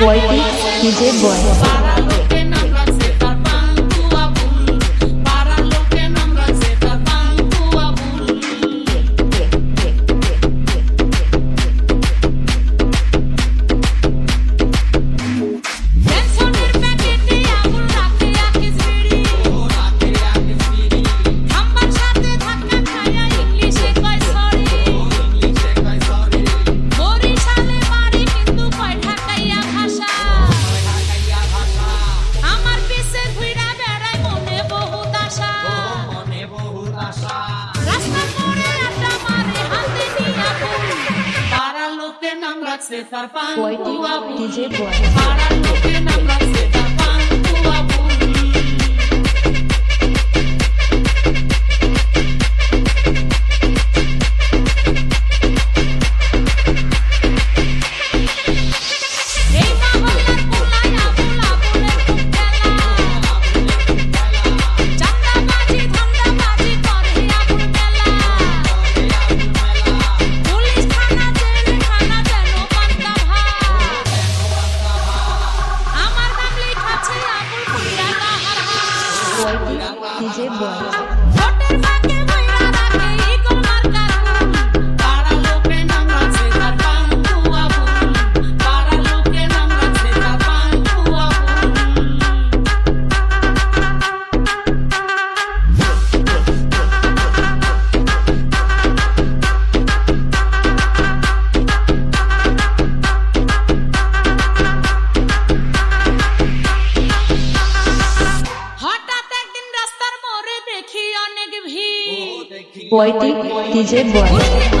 Boy, he's a Boy. Para lo que no me hace, para lo que no me hace, বইটি ভিজে বই Poeti, DJ Boy.